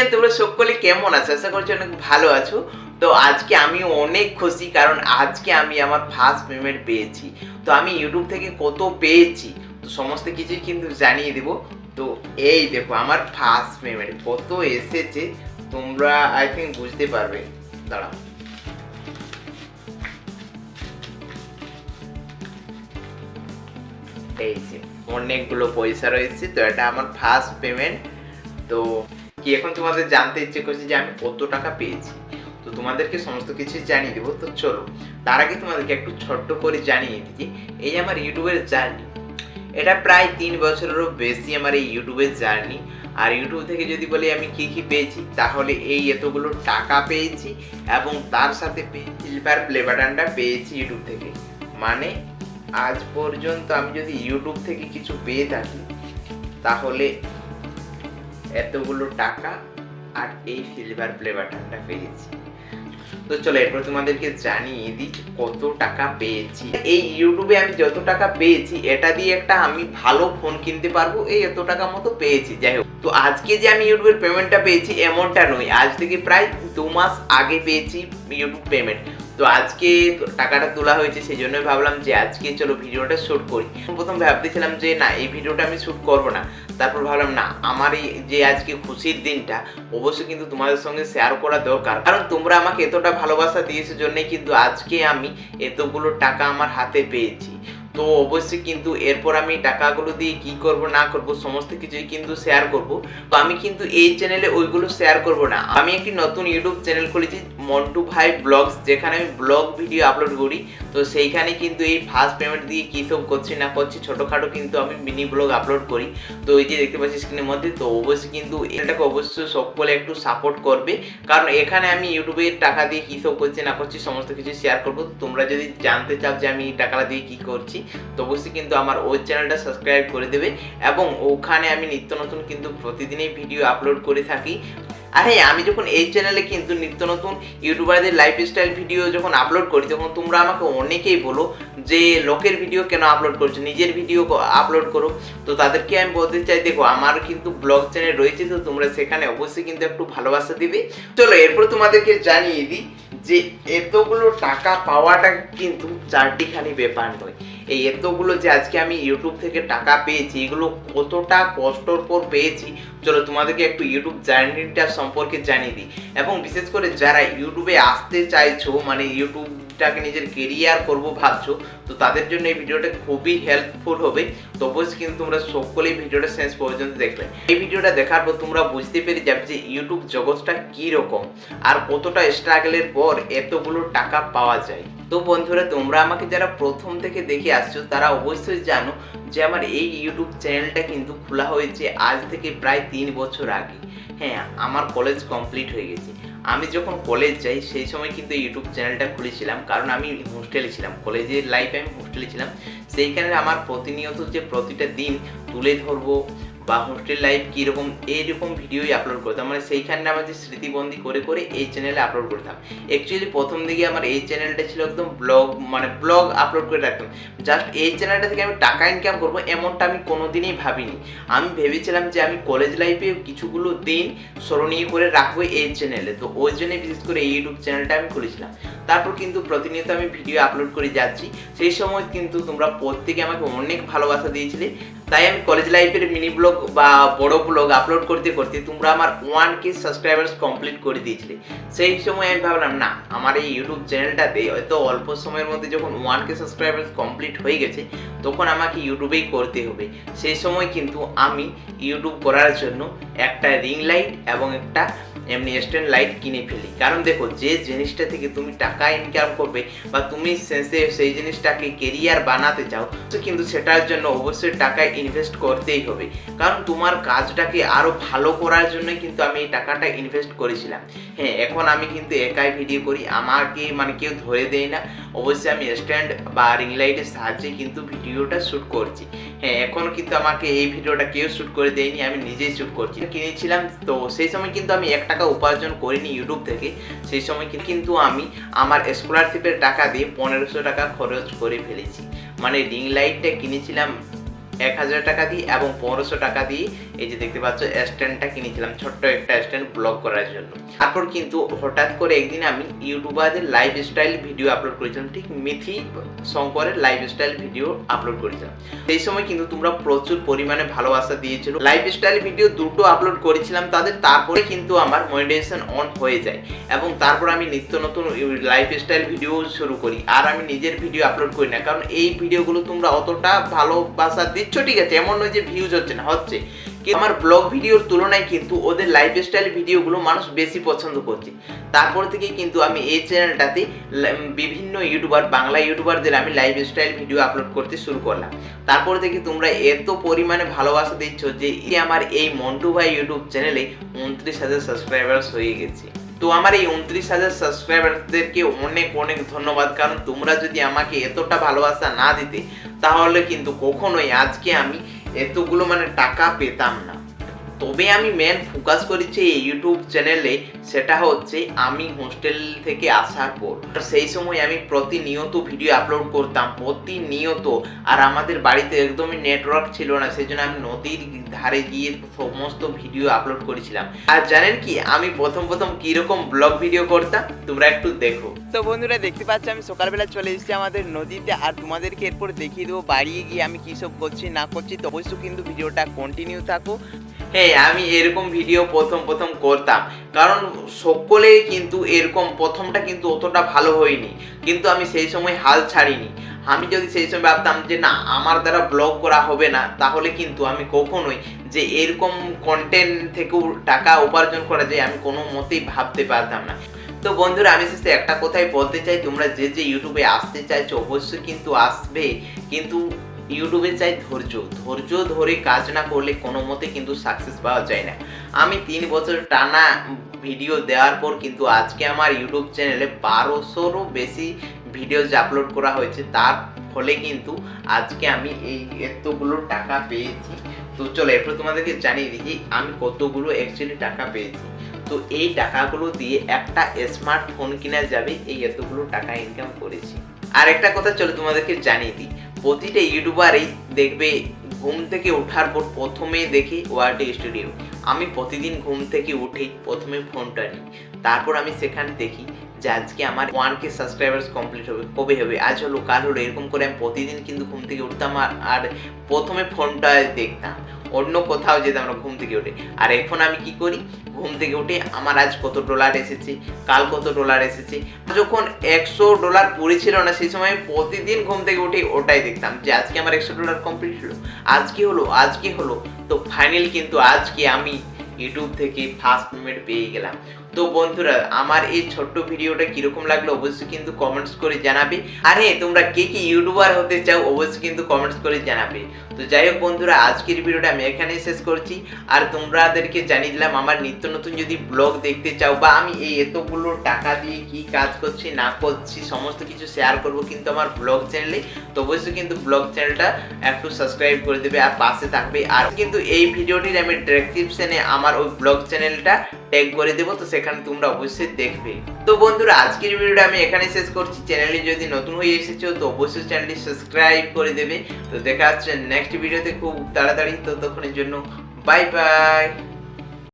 Everyone তোমরা সকলে কেমন আছো? আশা করছি অনেক ভালো আছো। তো আজকে আমি অনেক খুশি, কারণ আজকে আমি আমার ফার্স্ট পেমেন্ট পেয়েছি। তো আমি ইউটিউব থেকে কত পেয়েছি, তো সমস্ত কিছুই কিন্তু জানিয়ে দেব। তো এই দেখো, আমার ফার্স্ট পেমেন্ট কত এসেছে, তোমরা আই থিঙ্ক বুঝতে পারবে। দাঁড়াও। এই যে, অনেকগুলো পয়সা রয়েছে, তো এটা আমার ফার্স্ট পেমেন্ট তো কি এখন তোমাদের জানতে ইচ্ছে করছে যে আমি কত টাকা পেয়েছি? তো তোমাদেরকে সমস্ত কিছু জানিয়ে দেবো। তো চলো, তার আগে তোমাদেরকে একটু ছোট্ট করে জানিয়ে দিচ্ছি এই আমার ইউটিউবের জার্নি। এটা প্রায় তিন বছরেরও বেশি আমার এই ইউটিউবের জার্নি। আর ইউটিউব থেকে যদি বলি আমি কি কি পেয়েছি, তাহলে এই এতগুলো টাকা পেয়েছি এবং তার সাথে সিলভার প্লে বাটনটা পেয়েছি ইউটিউব থেকে। মানে আজ পর্যন্ত আমি যদি ইউটিউব থেকে কিছু পেয়ে থাকি, তাহলে এতগুলো টাকা আর এই সিলভার প্লে বাটনটা পেয়েছি। তো চলো, এরপর তোমাদেরকে জানিয়ে দিই কত টাকা পেয়েছি। এই ইউটিউবে আমি যত টাকা পেয়েছি, এটা দিয়ে একটা আমি ভালো ফোন কিনতে পারব, এই এত টাকা মতো পেয়েছি। যাই হোক, তো আজকে যে আমি ইউটিউবের পেমেন্টটা পেয়েছি, এমনটা নয়। আজ থেকে প্রায় দু মাস আগে পেয়েছি ইউটিউব পেমেন্ট তো আজকে টাকাটা তোলা হয়েছে সেই জন্যই ভাবলাম যে আজকে চলো ভিডিওটা শ্যুট করি। প্রথম ভাবতেছিলাম যে না, এই ভিডিওটা আমি শ্যুট করব না। তারপর ভাবলাম, না আমার এই যে আজকে খুশির দিনটা, অবশ্যই কিন্তু তোমাদের সঙ্গে শেয়ার করা দরকার। কারণ তোমরা আমাকে এতটা ভালোবাসা দিয়েছ জন্যই কিন্তু আজকে আমি এতগুলো টাকা আমার হাতে পেয়েছি। তো অবশ্যই কিন্তু এরপর আমি টাকাগুলো দিয়ে কি করব, না করব, সমস্ত কিছুই কিন্তু শেয়ার করব। তো আমি কিন্তু এই চ্যানেলে ওইগুলো শেয়ার করব না। আমি একটি নতুন ইউটিউব চ্যানেল খুলেছি, মন্টু ভাই ব্লগস, যেখানে আমি ব্লগ ভিডিও আপলোড করি। তো সেইখানে কিন্তু এই ফার্স্ট পেমেন্ট দিয়ে কী সব করছি, না করছি, ছোটোখাটো কিন্তু আমি মিনি ব্লগ আপলোড করি। তো এই যে দেখতে পাচ্ছি স্ক্রিনের মধ্যে, তো অবশ্যই কিন্তু এটাকে অবশ্যই সকলে একটু সাপোর্ট করবে। কারণ এখানে আমি ইউটিউবে টাকা দিয়ে কী সব করছি, না করছি, সমস্ত কিছু শেয়ার করব। তোমরা যদি জানতে চাও যে আমি টাকাটা দিয়ে কী করছি তো অবশ্যই কিন্তু আমার ওই চ্যানেলটা সাবস্ক্রাইব করে দেবে এবং ওখানে আমি নিত্য নতুন কিন্তু প্রতিদিনই ভিডিও আপলোড করে থাকি। আর হ্যাঁ আমি যখন এই চ্যানেলে কিন্তু নিত্য নতুন ইউটিউবারদের লাইফস্টাইল ভিডিও যখন আপলোড করি, তখন তোমরা আমাকে অনেকেই বলো যে লোকের ভিডিও কেন আপলোড করছ? নিজের ভিডিও আপলোড করো। তো তাদেরকে আমি বলতে চাই, দেখো, আমার কিন্তু ব্লগ চ্যানেল রয়েছে, তো তোমরা সেখানে অবশ্যই কিন্তু একটু ভালোবাসা দিবে। চলো, এরপর তোমাদেরকে জানিয়ে দিই যে এতগুলো টাকা পাওয়াটা কিন্তু চারটিখানি ব্যাপার নয়। এই এতগুলো যে আজকে আমি ইউটিউব থেকে টাকা পেয়েছি, এগুলো কতটা কষ্টর পর পেয়েছি, চলো তোমাদেরকে একটু ইউটিউব জার্নিটা সম্পর্কে জানিয়ে দিই। এবং বিশেষ করে যারা ইউটিউবে আসতে চাইছো মানে ইউটিউবটাকে নিজের কেরিয়ার করব ভাবছ, তো তাদের জন্য এই ভিডিওটা খুবই হেল্পফুল হবে। তো অবশ্যই কিন্তু তোমরা সকলেই ভিডিওটা শেষ পর্যন্ত দেখবে। এই ভিডিওটা দেখার পর তোমরা বুঝতে পেরে যাবে যে ইউটিউব জগৎটা কী রকম আর কতটা স্ট্রাগলের পর এতগুলো টাকা পাওয়া যায়। তো বন্ধুরা, তোমরা আমাকে যারা প্রথম থেকে দেখে আসছো, তারা অবশ্যই জানো যে আমার এই ইউটিউব চ্যানেলটা কিন্তু খোলা হয়েছে আজ থেকে প্রায় তিন বছর আগে। হ্যাঁ আমার কলেজ কমপ্লিট হয়ে গেছে। আমি যখন কলেজ যাই, সেই সময় কিন্তু ইউটিউব চ্যানেলটা খুলেছিলাম। কারণ আমি হোস্টেলে ছিলাম। কলেজের লাইফে আমি হোস্টেলে ছিলাম। সেইখানে আমার প্রতিনিয়ত যে প্রতিটা দিন তুলে ধরবো বা হোস্টেল লাইফ কীরকম, এইরকম ভিডিওই আপলোড করতাম। মানে সেইখানে আমার যে স্মৃতিবন্দি করে করে এই চ্যানেলে আপলোড করতাম। অ্যাকচুয়ালি প্রথম দিকে আমার এই চ্যানেলটা ছিল একদম ব্লগ মানে ব্লগ আপলোড করে রাখতাম। জাস্ট এই চ্যানেলটা থেকে আমি টাকা ইনকাম করব এমনটা আমি কোনোদিনই ভাবিনি। আমি ভেবেছিলাম যে আমি কলেজ লাইফে কিছুগুলো দিন স্মরণীয় করে রাখব এই চ্যানেলে তো ওই জন্য বিশেষ করে এই ইউটিউব চ্যানেলটা আমি খুলেছিলাম। তারপর কিন্তু প্রতিনিয়ত আমি ভিডিও আপলোড করে যাচ্ছি। সেই সময় কিন্তু তোমরা প্রত্যেকে আমাকে অনেক ভালোবাসা দিয়েছিলে। তাই আমি কলেজ লাইফের মিনি ব্লগ বা বড় ব্লগ আপলোড করতে করতে তোমরা আমার ওয়ান কে সাবস্ক্রাইবার্স কমপ্লিট করে দিয়েছিলে। সেই সময় আমি ভাবলাম, না, আমার এই ইউটিউব চ্যানেলটাতে হয়তো অল্প সময়ের মধ্যে যখন ওয়ান কে সাবস্ক্রাইবার্স কমপ্লিট হয়ে গেছে, তখন আমাকে ইউটিউবেই করতে হবে। সেই সময় কিন্তু আমি ইউটিউব করার জন্য একটা রিং লাইট এবং একটা এমনি স্ট্যান্ড লাইট কিনে ফেলি। কারণ দেখো, যে জিনিসটা থেকে তুমি টাকা ইনকাম করবে বা তুমি সেই জিনিসটাকে কেরিয়ার বানাতে চাও, তো কিন্তু সেটার জন্য অবশ্যই টাকা ইনভেস্ট করতেই হবে। কারণ তোমার কাজটাকে আরও ভালো করার জন্য কিন্তু আমি এই টাকাটা ইনভেস্ট করেছিলাম। হ্যাঁ এখন আমি কিন্তু একাই ভিডিও করি, আমাকে মানে কেউ ধরে দেয় না। অবশ্যই আমি স্ট্যান্ড বা রিং লাইটের সাহায্যে কিন্তু ভিডিওটা শ্যুট করছি। হ্যাঁ এখন কিন্তু আমাকে এই ভিডিওটা কেউ শ্যুট করে দেয়নি, আমি নিজেই শ্যুট করছি। কিনেছিলাম, তো সেই সময় কিন্তু আমি এক টাকা উপার্জন করিনি ইউটিউব থেকে। সেই সময় কিন্তু আমি আমার স্কলারশিপের টাকা দিয়ে পনেরোশো টাকা খরচ করে ফেলেছি। মানে রিং লাইটটা কিনেছিলাম এক হাজার টাকা দিয়ে এবং পনেরোশো টাকা দিয়ে এই যে দেখতে পাচ্ছ, স্ট্যান্ডটা কিনেছিলাম, ছোট্ট একটা স্ট্যান্ড ব্লগ করার জন্য। তারপর কিন্তু হঠাৎ করে একদিন আমি ইউটিউবারদের লাইফ স্টাইল ভিডিও আপলোড করেছিলাম, ঠিক মিথি শঙ্করের লাইফ স্টাইল ভিডিও আপলোড করেছিলাম। সেই সময় কিন্তু তোমরা প্রচুর পরিমাণে ভালোবাসা দিয়েছিল। লাইফ স্টাইল ভিডিও দুটো আপলোড করেছিলাম তাদের, তারপরে কিন্তু আমার মনিটাইজেশন অন হয়ে যায় এবং তারপর আমি নিত্য নতুন লাইফ স্টাইল ভিডিও শুরু করি। আর আমি নিজের ভিডিও আপলোড করি না, কারণ এই ভিডিওগুলো তোমরা অতটা ভালোবাসা দিচ্ছ ঠিক আছে, এমন নয় যে ভিউজ হচ্ছে না, হচ্ছে। কিন্তু আমার ব্লগ ভিডিওর তুলনায় কিন্তু ওদের লাইফ স্টাইল ভিডিওগুলো মানুষ বেশি পছন্দ করছে। তারপর থেকে কিন্তু আমি এই চ্যানেলটাতে বিভিন্ন ইউটিউবার বাংলা ইউটিউবারদের আমি লাইফ স্টাইল ভিডিও আপলোড করতে শুরু করলাম। তারপর থেকে তোমরা এত পরিমাণে ভালোবাসা দিচ্ছ যে আমার এই মন্টু ভাই ইউটিউব চ্যানেলে উনত্রিশ হাজার সাবস্ক্রাইবার্স হয়ে গেছে। তো আমার এই উনত্রিশ হাজার সাবস্ক্রাইবারদেরকে অনেক অনেক ধন্যবাদ। কারণ তোমরা যদি আমাকে এতটা ভালোবাসা না দিতে, তাহলে কিন্তু কখনোই আজকে আমি এতগুলো মানে টাকা পেতাম না। তবে আমি মেন ফোকাস করেছি এই ইউটিউব চ্যানেলে সেটা হচ্ছে আমি হোস্টেল থেকে আসার পর। সেই সময় আমি প্রতিনিয়ত ভিডিও আপলোড করতাম, প্রতিনিয়ত। আর আমাদের বাড়িতে একদমই নেটওয়ার্ক ছিল না সেই জন্য আমি নদীর ধারে গিয়ে সমস্ত ভিডিও আপলোড করেছিলাম। আর জানেন কি, আমি প্রথম প্রথম কীরকম ব্লগ ভিডিও করতাম, তোমরা একটু দেখো। তো বন্ধুরা, দেখতে পাচ্ছ, আমি সকালবেলা চলে এসেছি আমাদের নদীতে। আর তোমাদেরকে এরপর দেখিয়ে দেবো বাড়িয়ে গিয়ে আমি কী সব করছি, না করছি। তো অবশ্যই কিন্তু ভিডিওটা কন্টিনিউ থাকো। হ্যাঁ আমি এরকম ভিডিও প্রথম প্রথম করতাম। কারণ সকলেই কিন্তু এরকম প্রথমটা কিন্তু অতটা ভালো হয়নি। কিন্তু আমি সেই সময় হাল ছাড়িনি। আমি যদি সেই সময় ভাবতাম যে, না, আমার দ্বারা ব্লগ করা হবে না, তাহলে কিন্তু আমি কখনোই যে, এরকম কন্টেন্ট থেকেও টাকা উপার্জন করা যায় আমি কোনো মতেই ভাবতে পারতাম না। তো বন্ধুরা, আমি শেষে একটা কথাই বলতে চাই। তোমরা যে যে ইউটিউবে আসতে চাইছো, অবশ্যই কিন্তু আসবে। কিন্তু ইউটিউবে চাই ধৈর্য। ধৈর্য ধরে কাজ না করলে কোনো মতে কিন্তু সাকসেস পাওয়া যায় না। আমি তিন বছর টানা ভিডিও দেওয়ার পর কিন্তু আজকে আমার ইউটিউব চ্যানেলে বারোশোরও বেশি ভিডিওজ আপলোড করা হয়েছে। তার ফলে কিন্তু আজকে আমি এই এতগুলো টাকা পেয়েছি। তো চলো, এরপর তোমাদেরকে জানিয়ে দিই আমি কতগুলো অ্যাকচুয়ালি টাকা পেয়েছি। তো এই টাকাগুলো দিয়ে একটা স্মার্টফোন কেনা যাবে, এই এতগুলো টাকা ইনকাম করেছি। আর একটা কথা চলো তোমাদেরকে জানিয়ে দিই, প্রতিটা ইউটিউবারই দেখবে ঘুম থেকে ওঠার পর প্রথমে দেখি ওয়ার্ডে স্টুডিও আমি প্রতিদিন ঘুম থেকে উঠে প্রথমে ফোনটা নিই। তারপর আমি সেখানে দেখি যে আজকে আমার ওয়ান কে সাবস্ক্রাইবার্স কমপ্লিট হবে, কবে হবে? আজ হলো, কাল হলো, এরকম করে আমি প্রতিদিন কিন্তু ঘুম থেকে উঠতাম আর প্রথমে ফোনটা দেখতাম। অন্য কোথাও যেতাম না ঘুম থেকে উঠে। আর এখন আমি কি করি? ঘুম থেকে উঠে আমার আজ কত ডলার এসেছে, কাল কত ডলার এসেছে। যখন একশো ডলার পড়েছিল না, সেই সময় প্রতিদিন ঘুম থেকে উঠে ওটাই দেখতাম যে আজকে আমার একশো ডলার কমপ্লিট হলো, আজকে হলো আজকে হলো। তো ফাইনাল কিন্তু আজকে আমি ইউটিউব থেকে ফার্স্ট পেমেন্ট পেয়ে গেলাম। তো বন্ধুরা, আমার এই ছোট্ট ভিডিওটা কীরকম লাগল অবশ্যই কিন্তু কমেন্টস করে জানাবে। আর হ্যাঁ তোমরা কে কি ইউটিউবার হতে চাও অবশ্যই কিন্তু কমেন্টস করে জানাবে। তো যাই হোক বন্ধুরা, আজকের ভিডিওটা আমি এখানেই শেষ করছি। আর তোমরাদেরকে জানিয়ে দিলাম, আমার নিত্য নতুন যদি ব্লগ দেখতে চাও বা আমি এই এতগুলো টাকা দিয়ে কি কাজ করছি, না করছি, সমস্ত কিছু শেয়ার করব কিন্তু আমার ব্লগ চ্যানেলে তো অবশ্যই কিন্তু ব্লগ চ্যানেলটা একটু সাবস্ক্রাইব করে দেবে আর পাশে থাকবে। আর কিন্তু এই ভিডিওটির আমি ডেসক্রিপশনে আমার ওই ব্লগ চ্যানেলটা ট্যাগ করে দেবো, তো সেখানে তোমরা অবশ্যই দেখবে। তো বন্ধুরা, আজকের ভিডিওটা আমি এখানে শেষ করছি। চ্যানেলে যদি নতুন হয়ে এসেছ, তো অবশ্যই চ্যানেলটি সাবস্ক্রাইব করে দেবে। তো দেখা হচ্ছে নেক্সট ভিডিওতে খুব তাড়াতাড়ি। ততক্ষণের জন্য বাই বাই